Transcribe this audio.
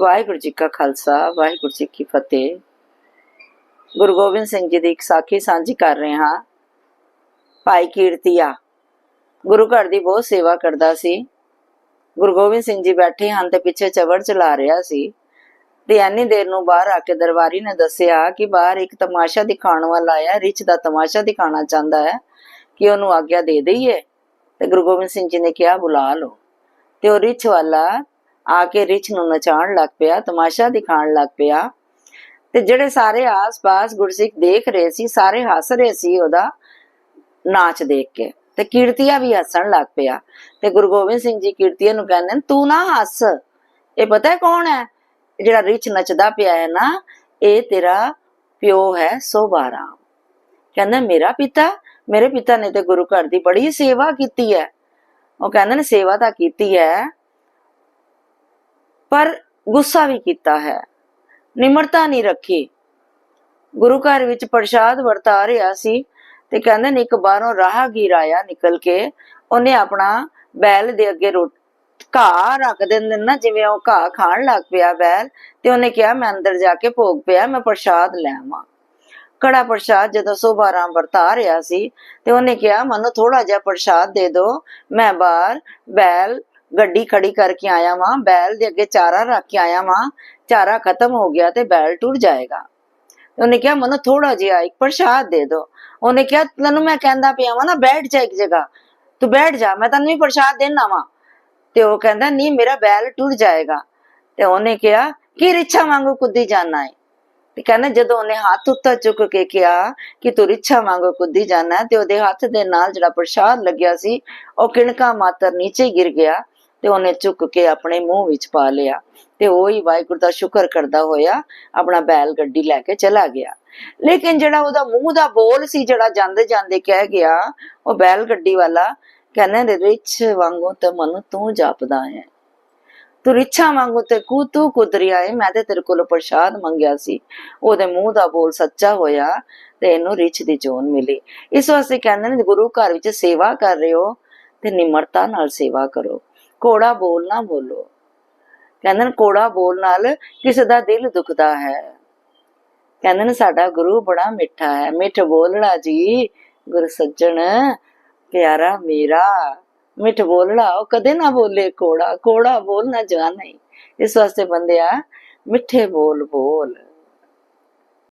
ਵਾਹਿਗੁਰੂ ਜੀ ਕਾ ਖਾਲਸਾ, ਵਾਹਿਗੁਰੂ ਜੀ ਕੀ ਫਤਿਹ। ਗੁਰੂ ਗੋਬਿੰਦ ਸਿੰਘ ਜੀ ਦੀ ਇੱਕ ਸਾਖੀ ਸਾਂਝੀ ਕਰ ਰਹੇ ਹਾਂ। ਭਾਈ ਕੀਰਤੀਆ, ਗੁਰੂ ਘਰ ਦੀ ਬਹੁਤ ਸੇਵਾ ਕਰਦਾ ਸੀ। ਗੁਰੂ ਗੋਬਿੰਦ ਸਿੰਘ ਜੀ ਬੈਠੇ ਹਨ ਤੇ ਪਿੱਛੇ ਚਵੜ ਚਲਾ ਰਿਹਾ ਸੀ। ਤੇ ਐਨੀ ਦੇਰ ਨੂੰ ਬਾਹਰ ਆ ਕੇ ਦਰਬਾਰੀ ਨੇ ਦੱਸਿਆ ਕਿ ਬਾਹਰ ਇੱਕ ਤਮਾਸ਼ਾ ਦਿਖਾਉਣ ਵਾਲਾ ਆਇਆ ਰਿਚ ਦਾ ਤਮਾਸ਼ਾ ਦਿਖਾਉਣਾ ਚਾਹੁੰਦਾ ਹੈ ਕਿ ਉਹਨੂੰ ਆਗਿਆ ਦੇ ਦਈਏ। ਤੇ ਗੁਰੂ ਗੋਬਿੰਦ ਸਿੰਘ ਜੀ ਨੇ ਕਿਹਾ, ਬੁਲਾ ਲਓ। ਤੇ ਉਹ ਰਿਚ ਵਾਲਾ ਆ ਕੇ ਰਿਚ ਨੂੰ ਨਚਾਉਣ ਲੱਗ ਪਿਆ, ਤਮਾਸ਼ਾ ਦਿਖਾਉਣ ਲੱਗ ਪਿਆ। ਤੇ ਜਿਹੜੇ ਸਾਰੇ ਆਸ-ਪਾਸ ਗੁਰਸਿੱਖ ਦੇਖ ਰਹੇ ਸੀ, ਸਾਰੇ ਹੱਸ ਰਹੇ ਸੀ ਉਹਦਾ ਨਾਚ ਦੇਖ ਕੇ। ਤੇ ਕੀਰਤੀਆ ਵੀ ਹੱਸਣ ਲੱਗ ਪਿਆ। ਤੇ ਗੁਰੂ ਗੋਬਿੰਦ ਸਿੰਘ ਜੀ ਕੀਰਤੀਆ ਨੂੰ ਕਹਿੰਦੇ ਤੂੰ ਨਾ ਹੱਸ। ਇਹ ਪਤਾ ਹੈ ਕੌਣ ਹੈ? ਇਹ ਜਿਹੜਾ ਰਿਚ ਨੱਚਦਾ ਪਿਆ ਹੈ ਨਾ, ਇਹ ਤੇਰਾ ਪਿਓ ਹੈ ਸੋਭਾ ਰਾਮ। ਕਹਿੰਦਾ, ਮੇਰਾ ਪਿਤਾ? ਮੇਰੇ ਪਿਤਾ ਨੇ ਤੇ ਗੁਰੂ ਘਰ ਦੀ ਬੜੀ ਸੇਵਾ ਕੀਤੀ ਹੈ। ਉਹ ਕਹਿੰਦੇ ਨੇ, ਸੇਵਾ ਤਾਂ ਕੀਤੀ ਹੈ। ਪਰ ਗੁੱਸਾ ਵੀ ਕੀਤਾ ਹੈ। ਨਿਮਰਤਾ ਨਹੀਂ ਰੱਖੀ। ਗੁਰੂ ਘਰ ਵਿੱਚ ਪ੍ਰਸ਼ਾਦ ਵਰਤਾ ਰਿਹਾ ਸੀ ਤੇ ਕਹਿੰਦੇ ਨੇ ਇੱਕ ਬਾਹਰੋਂ ਰਾਹਗੀਰ ਆਇਆ ਨਿਕਲ ਕੇ। ਉਹਨੇ ਆਪਣਾ ਬੈਲ ਦੇ ਅੱਗੇ ਰੋਟ ਘਾਹ ਰੱਖ ਦਿੰਦੇ ਨੇ ਨਾ ਜਿਵੇਂ ਉਹ ਘਾਹ ਖਾਣ ਲੱਗ ਪਿਆ ਬੈਲ, ਤੇ ਉਹਨੇ ਕਿਹਾ, ਮੈਂ ਅੰਦਰ ਜਾ ਕੇ ਭੋਗ ਪਿਆ, ਮੈਂ ਪ੍ਰਸ਼ਾਦ ਲੈ ਆਵਾਂ। ਕੜਾ ਪ੍ਰਸ਼ਾਦ ਜਦੋਂ ਸੋਭਾ ਰਾਮ ਵਰਤਾ ਰਿਹਾ ਸੀ ਤੇ ਉਹਨੇ ਕਿਹਾ, ਮੈਨੂੰ ਥੋੜਾ ਜਿਹਾ ਪ੍ਰਸ਼ਾਦ ਦੇ ਦਿਓ, ਮੈਂ ਬਾਹਰ ਬੈਲ ਗੱਡੀ ਖੜੀ ਕਰਕੇ ਆਇਆ ਵਾਂ, ਬੈਲ ਦੇ ਅੱਗੇ ਚਾਰਾ ਰੱਖ ਕੇ ਆਇਆ ਵਾਂ, ਚਾਰਾ ਖਤਮ ਹੋ ਗਿਆ ਤੇ ਬੈਲ ਟੁੱਟ ਜਾਏਗਾ। ਉਹਨੇ ਕਿਹਾ, ਮੈਨੂੰ ਥੋੜਾ ਜਿਹਾ ਇੱਕ ਪ੍ਰਸ਼ਾਦ ਦੇ ਦੋ ਉਹਨੇ ਕਿਹਾ, ਤੈਨੂੰ ਮੈਂ ਕਹਿੰਦਾ ਪਿਆ ਵਾਂ ਨਾ, ਬੈਠ ਜਾ ਇੱਕ ਜਗ੍ਹਾ। ਤੂੰ ਬੈਠ ਜਾ, ਮੈਂ ਤੈਨੂੰ ਵੀ ਪ੍ਰਸ਼ਾਦ ਦੇਣਾ ਵਾਂ। ਤੇ ਉਹ ਕਹਿੰਦਾ, ਨਹੀਂ, ਮੇਰਾ ਬੈਲ ਟੁੱਟ ਜਾਏਗਾ। ਤੇ ਉਹਨੇ ਕਿਹਾ, ਕਿ ਰਿਛਾ ਵਾਂਗੂ ਕੁੱਦੀ ਜਾਣਾ ਹੈ ਤੇ ਕਹਿੰਦਾ, ਜਦੋਂ ਉਹਨੇ ਹੱਥ ਉੱਤੇ ਚੁੱਕ ਕੇ ਕਿਹਾ ਕਿ ਤੂੰ ਰਿਛਾ ਵਾਂਗੂ ਕੁੱਦੀ ਜਾਣਾ ਤੇ ਉਹਦੇ ਹੱਥ ਦੇ ਨਾਲ ਜਿਹੜਾ ਪ੍ਰਸ਼ਾਦ ਲੱਗਿਆ ਸੀ, ਉਹ ਕਿਣਕਾ ਮਾਤਰ ਨੀਚੇ ਗਿਰ ਗਿਆ। ਤੇ ਉਹਨੇ ਚੁੱਕ ਕੇ ਆਪਣੇ ਮੂੰਹ ਵਿੱਚ ਪਾ ਲਿਆ ਤੇ ਉਹ ਹੀ ਵਾਹਿਗੁਰੂ ਦਾ ਸ਼ੁਕਰ ਕਰਦਾ ਹੋਇਆ ਆਪਣਾ ਬੈਲ ਗੱਡੀ ਲੈ ਕੇ ਚਲਾ ਗਿਆ। ਲੇਕਿਨ ਜਿਹੜਾ ਉਹਦਾ ਮੂੰਹ ਦਾ ਬੋਲ ਸੀ, ਜਿਹੜਾ ਜਾਂਦੇ ਜਾਂਦੇ ਕਹਿ ਗਿਆ, ਉਹ ਬੈਲ ਗੱਡੀ ਵਾਲਾ ਕਹਿੰਦਾ ਨੇ ਰਿਛ ਵਾਂਗੂ ਤੇ ਮਨ ਤੂੰ ਜਾਪਦਾ ਹੈ। ਤੂੰ ਰਿਛਾ ਵਾਂਗੂ ਤੇ ਕੂ ਤੂੰ ਕੁਦਰਿਆ ਹੈ ਮੈਂ ਤੇ ਤੇਰੇ ਕੋਲ ਪ੍ਰਸ਼ਾਦ ਮੰਗਿਆ ਸੀ। ਉਹਦੇ ਮੂੰਹ ਦਾ ਬੋਲ ਸੱਚਾ ਹੋਇਆ ਤੇ ਇਹਨੂੰ ਰਿਛ ਦੀ ਜੋਨ ਮਿਲੀ। ਇਸ ਵਾਸਤੇ ਕਹਿੰਦੇ ਨੇ, ਗੁਰੂ ਘਰ ਵਿੱਚ ਸੇਵਾ ਕਰ ਰਹੇ ਹੋ ਤੇ ਨਿਮਰਤਾ ਨਾਲ ਸੇਵਾ ਕਰੋ। ਕੋੜਾ ਬੋਲ ਨਾ ਬੋਲੋ। ਕਹਿੰਦੇ ਨੇ ਕੋੜਾ ਬੋਲ ਨਾਲ ਕਿਸੇ ਦਾ ਦਿਲ ਦੁਖਦਾ ਹੈ। ਕਹਿੰਦੇ ਨੇ ਸਾਡਾ ਗੁਰੂ ਬੜਾ ਮਿੱਠਾ ਹੈ। ਮਿੱਠ ਬੋਲਣਾ ਜੀ, ਗੁਰ ਸੱਜਣ, ਪਿਆਰਾ ਮੇਰਾ। ਮਿੱਠ ਬੋਲਣਾ, ਉਹ ਕਦੇ ਨਾ ਬੋਲੇ ਕੋੜਾ। ਕੋੜਾ ਬੋਲਣਾ ਜਾਣਾ ਹੀ ਇਸ ਵਾਸਤੇ ਬੰਦਿਆ ਮਿੱਠੇ ਬੋਲ ਬੋਲ।